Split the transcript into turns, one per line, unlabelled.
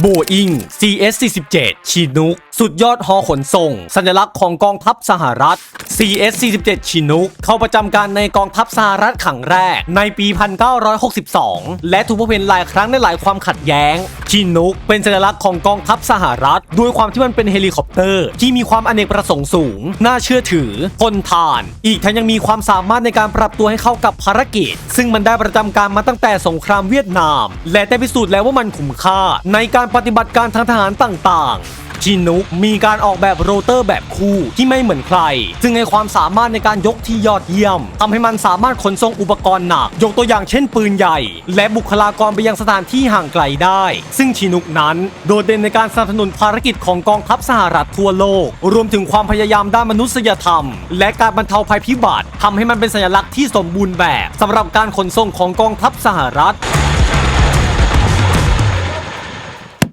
โบอิง CS-47 ชีนุก สุดยอดฮอขนส่ง สัญลักษณ์ของกองทัพสหรัฐ CS-47 ชีนุก เข้าประจำการในกองทัพสหรัฐขังแรก ในปี 1962 และถูกพบเห็นหลายครั้งในหลายความขัดแย้ง ชินุกเป็นสัญลักษณ์ของกองทัพสหรัฐ ด้วยความที่มันเป็นเฮลิคอปเตอร์ ที่มีความอเนกประสงค์สูง น่าเชื่อถือทนทาน อีกทั้งยังมีความสามารถในการปรับตัวให้เข้ากับภารกิจ ซึ่งมันได้ประจำการมาตั้งแต่สงครามเวียดนาม และได้พิสูจน์แล้วว่ามันคุ้มค่า ในการปฏิบัติการทางทหารต่างๆ ชินุกมีการออกแบบโรเตอร์แบบคู่ที่ไม่เหมือนใคร ซึ่งในความสามารถในการยกที่ยอดเยี่ยมทำให้มันสามารถขนส่งอุปกรณ์หนัก ยกตัวอย่างเช่นปืนใหญ่ และบุคลากรไปยังสถานที่ห่างไกลได้ ซึ่งชินุกนั้น โดดเด่นในการสนับสนุนภารกิจของกองทัพสหรัฐทั่วโลก รวมถึงความพยายามด้านมนุษยธรรม และการบรรเทาภัยพิบัติทำให้มันเป็นสัญลักษณ์ที่สมบูรณ์แบบสำหรับการขนส่งของกองทัพสหรัฐ